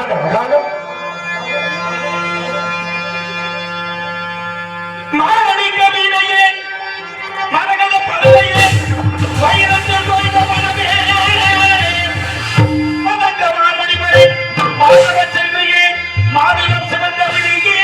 காணும் காணும் மாரடி கவிதையே மரகத பல்லையே வைரத்தில் தோய்ந்த மனமே மதங்க மாமணிமரே மாணவ செல்வையே மாநிலம் சிவந்தவிலேயே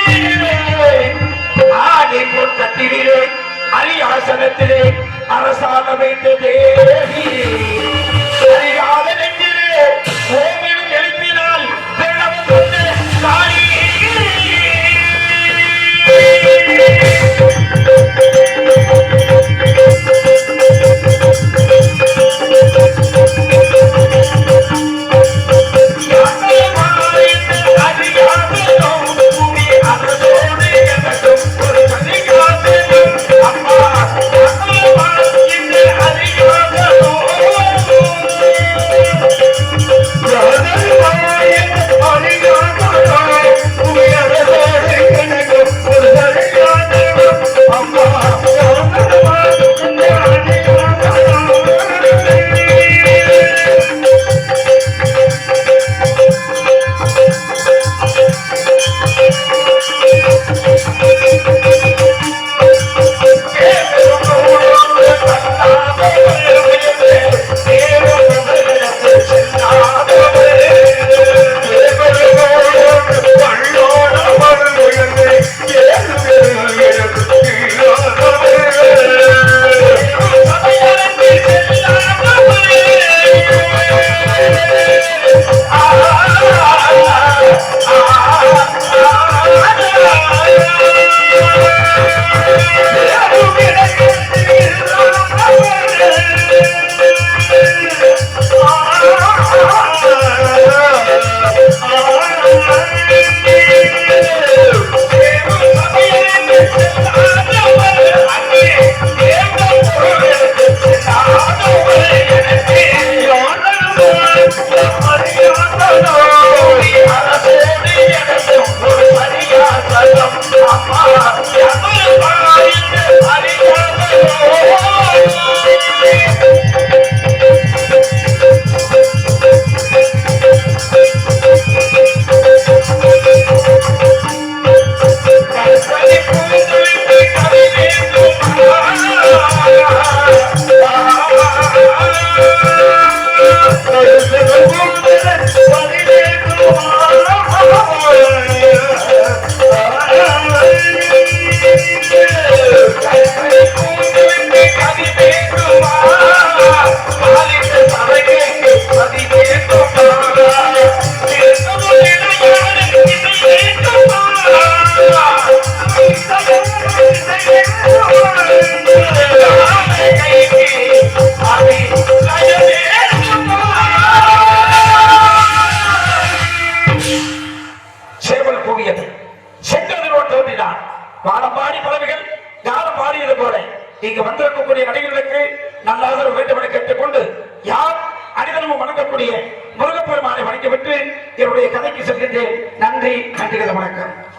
உங்களுடைய கதைக்கு செல்கின்றேன். நன்றி நன்றிகள் வணக்கம்.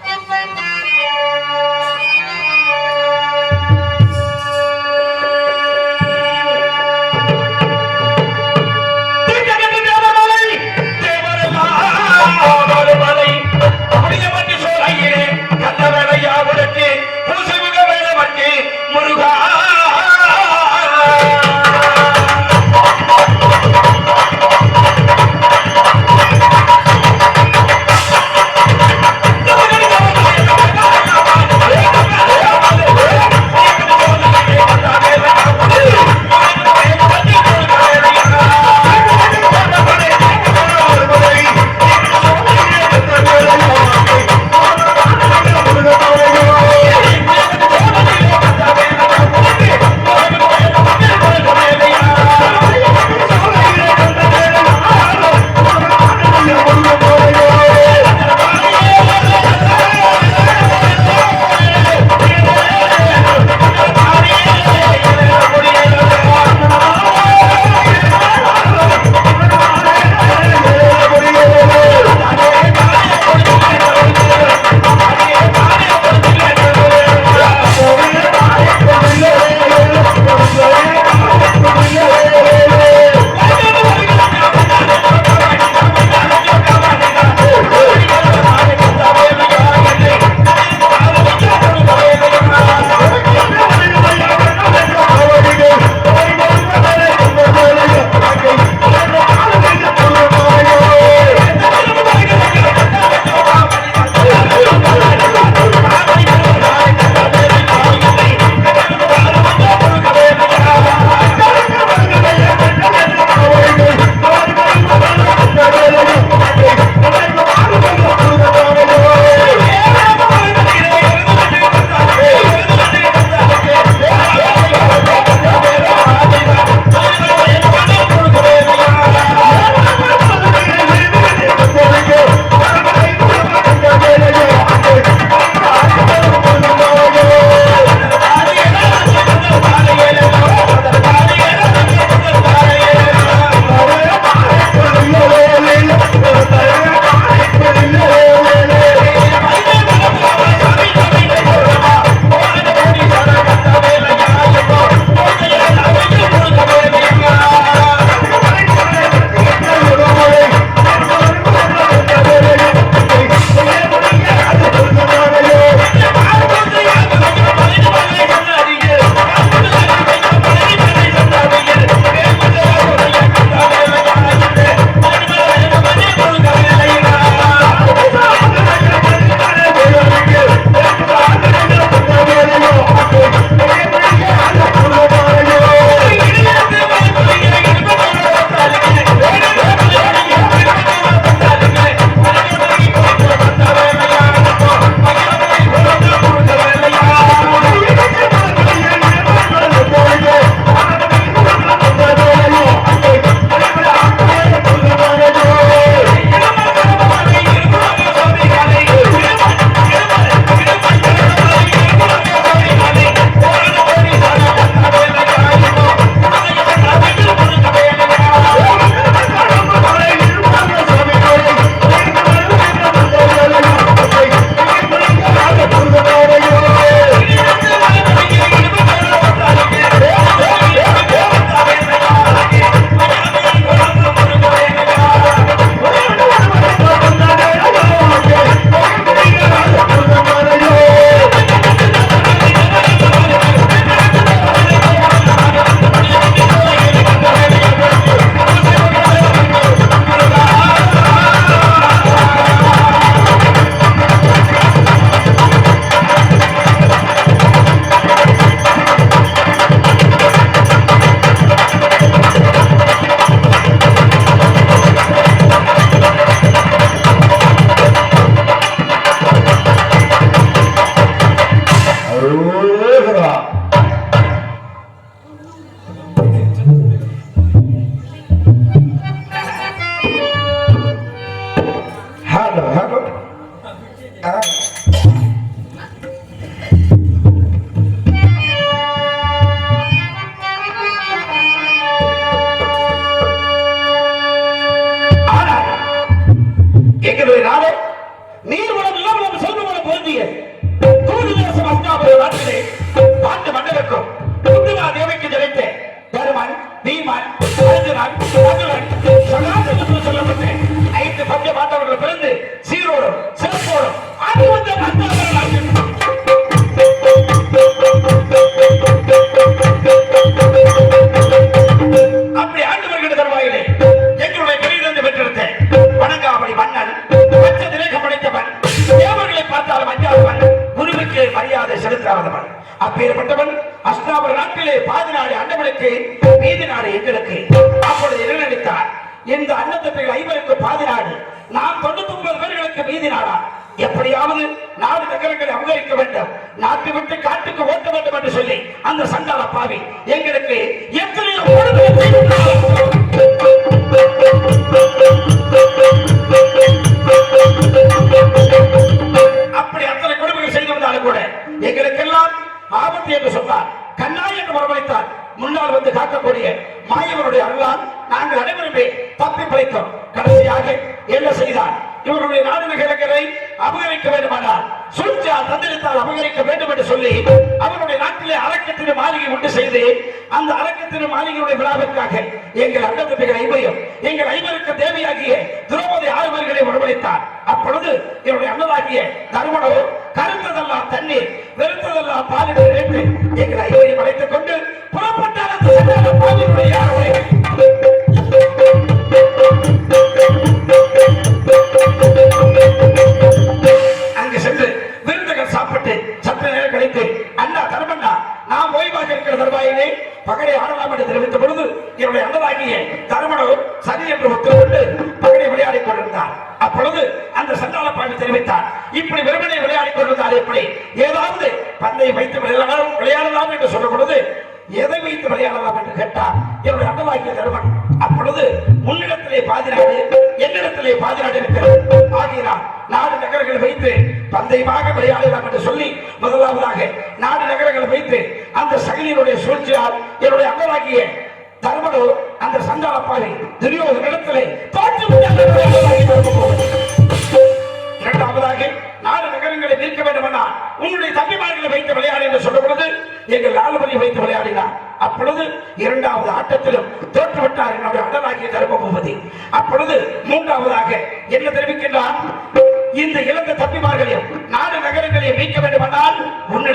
இதற்கெல்லாம் ஆபத்து என்று சொன்னார். கண்ணாய் என்று வரவழைத்தார். முன்னால் வந்து காக்கக்கூடிய மாயவனுடைய அருளால் நாங்கள் அனைவருமே தப்பி பிழைத்தோம். கடைசியாக என்ன செய்தார்? இவருடைய நாடு நகரங்களை அபகரிக்க வேண்டுமானால் சூழ்ச்சியால் தந்திரத்தால் அபகரிக்க வேண்டும் என்று சொல்லி அவருடைய நாட்டிலே அரக்கத்தின் மாளிகை உண்டு செய்து அந்த அரக்கத்தின் மாளிகையுடைய விழாவிற்காக எங்கள் அண்டத்தம்பிகள் ஐவரையும் எங்கள் ஐவருக்கு தேவையாகிய திரௌபதி ஆறுவர்களை வரவழைத்தார். அப்பொழுது என்னுடைய அண்ணனாகிய தருமணோ கருத்ததெல்லாம் தண்ணீர் வெறுத்ததெல்லாம் பாலிட நினைத்து எங்கள் ஐவரையும் அழைத்துக் கொண்டு புறப்பட்டார் அந்த சண்டாள பாவியினுடைய அங்கு சென்று விருந்துகள் சாப்பிட்டு சற்று நேரம் கழித்து அண்ணா தர்மண்ணா நாம் ஓய்வாக இருக்கிற தருவாயிலே பகடை ஆடலாம் என்று தெரிவித்த பொழுது என்னுடைய அண்ணனாகிய தருமனோ சரி என்று ஒத்துக்கொண்டு பகடை விளையாடி கொண்டிருந்தார். அப்பொழுது அந்த சண்டாள பாண்டி தெரிவித்தார் இப்படி வெறுமனை விளையாடி கொண்டிருந்தார் எப்படி? ஏதாவது பந்தை வைத்து விளையாடலாம் விளையாடலாம் என்று சொன்ன பொழுது எதை வைத்து விளையாடலாம் என்று கேட்டார் என்னுடைய அண்ணனாகிய தருமன். அப்பொழுது உன்னிடத்திலே பாதினாடு என்னிடத்திலே பாதினாடு இருக்கிறது. ஆகிறார் நாடு நகரங்களை வைத்து பந்தயமாக விளையாடலாம் என்று சொல்லி முதலாவதாக நாடு நகரங்களை வைத்து அந்த சகலியினுடைய சூழ்ச்சியால் என்னுடைய அண்ணனாகிய தர்மனோ அந்த சண்டாளப்பாரி துரியோதனிடத்திலே தோற்று இரண்டாவதாக நாடு நகரங்களை நீக்க வேண்டும் என்றால் உன்னுடைய தம்பிமார்களை வைத்து விளையாடு என்று சொன்ன பொழுது எங்கள் லாலபதி வைத்து விளையாடினார். அப்பொழுது இரண்டாவது ஆட்டத்திலும் தோற்றுவிட்டார் என்னுடைய அடலாகிய தர்மபூபதி. அப்பொழுது மூன்றாவதாக என்ன தெரிவிக்கின்றார் இந்த இழந்த தம்பிமார்களையும் நாடு நகரங்களையும் மீட்க வேண்டுமென்றால் உன்னிடத்திலே விலை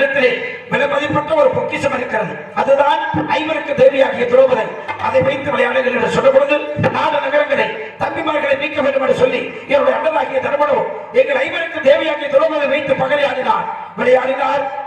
ফিরিয়ে নাই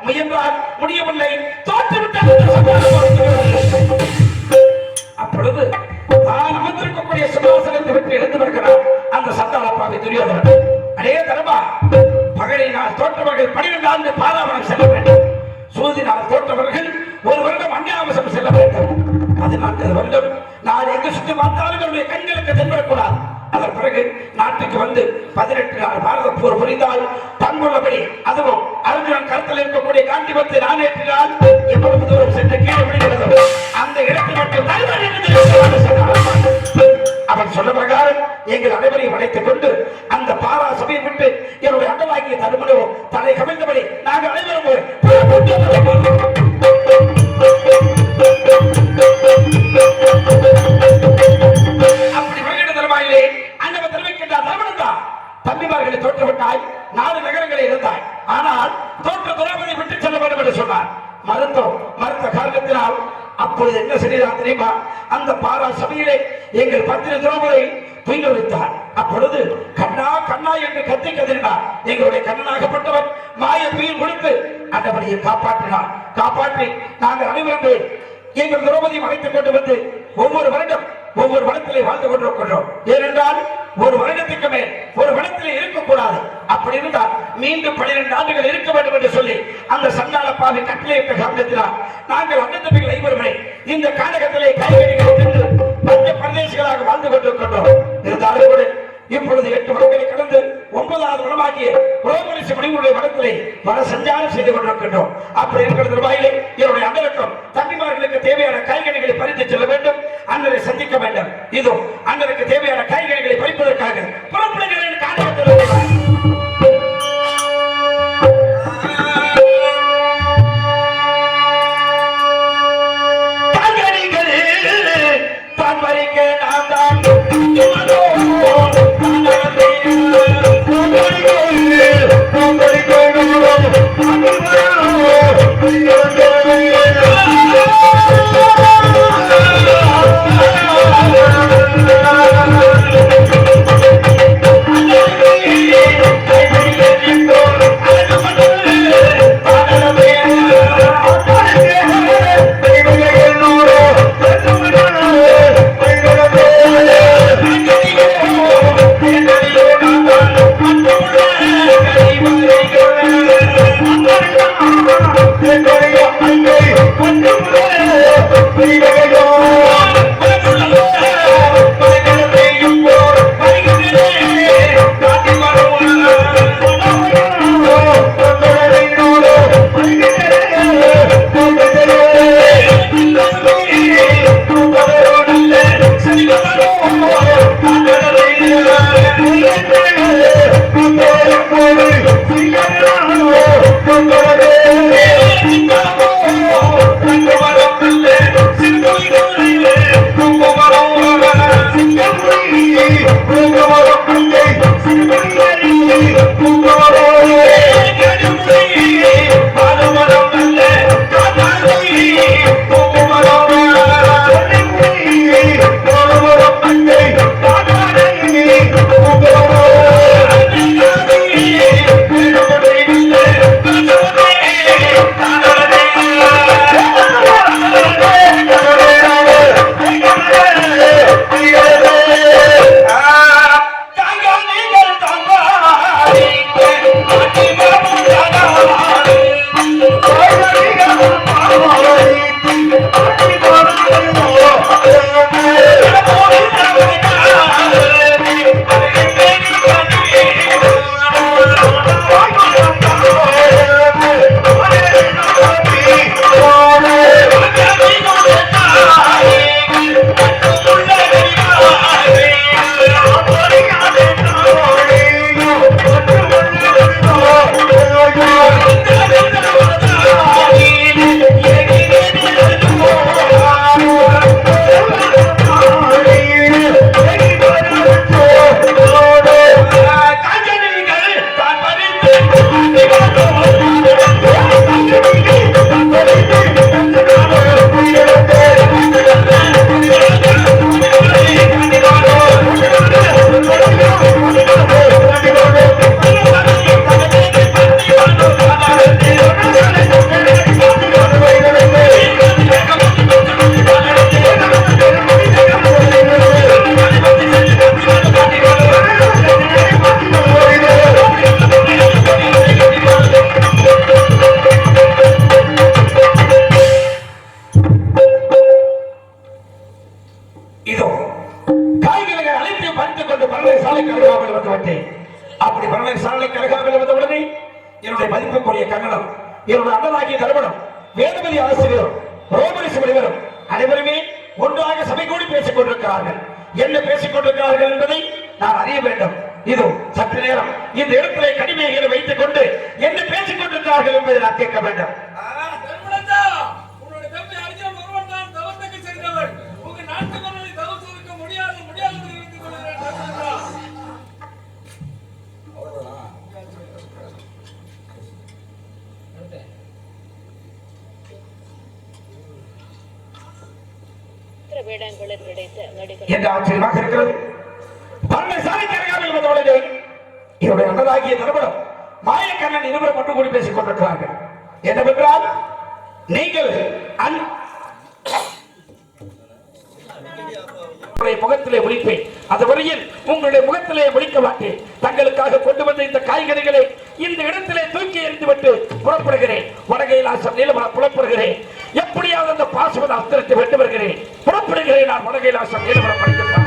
சொன்ன பிரகாரம் எங்கள் அனைவரையும் அழைத்துக் கொண்டு அந்த பாரா சபையை விட்டு என்னுடைய அண்டலாகிய தருமனோ தலை கவிழ்ந்தபடி நாங்கள் அனைவரும் அந்த சண்டாள பாவி கட்டளையிட்ட காரணத்தினால் நாங்கள் அண்ணன் தம்பிகள் ஐவருமே இந்த காலகட்டத்திலே கைகடிகளை சென்று மத்திய பிரதேசங்களாக வாழ்ந்து கொண்டிருக்கின்றோம். இருந்தாலும் கூட இப்பொழுது எட்டு வருடங்களை கடந்து ஒன்பதாவது வருடமாகிய புரோமரிசி மணிகளுடைய வனத்திலே வன சஞ்சாரம் செய்து கொண்டிருக்கின்றோம். அப்படி இருக்கிற நிர்வாகிகளே என்னுடைய அண்ணனுக்கும் தம்பிமார்களுக்கு தேவையான காய்கறிகளை பறித்து செல்ல வேண்டும். அண்ணனை சந்திக்க வேண்டும். இதோ அண்ணனுக்கு தேவையான காய்கறிகளை பறிப்பதற்காக புறப்படுகிறேன் காலகட்டத்தில் நான் இருக்கிறது பன்மை சாலை கரையாமல் வந்தவர்கள் அண்ணதாகிய நிறுவனம் மாயக்கண்ணன் இருவரும் ஒன்று கூடி பேசிக் கொண்டிருக்கிறார்கள். என்னவென்றால் நீங்கள் முகத்திலே ஒழிப்பேன் அது உங்களுடைய முகத்திலே ஒழிக்க மாட்டேன். தங்களுக்காக கொண்டு வந்த இந்த காய்கறிகளை இந்த இடத்திலே தூக்கி எறிந்துவிட்டு புறப்படுகிறேன். வடகையில் ஆசம் நீளம் புறப்படுகிறேன் எப்படியாவது அந்த பாசுவத அப்தரித்து வேண்டும் வருகிறேன். புறப்படுகிறேன். நான் வடகைலாசம் ஈடுபட படிக்கிறேன்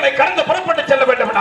கடந்து புறப்பட்டு செல்ல வேண்டும்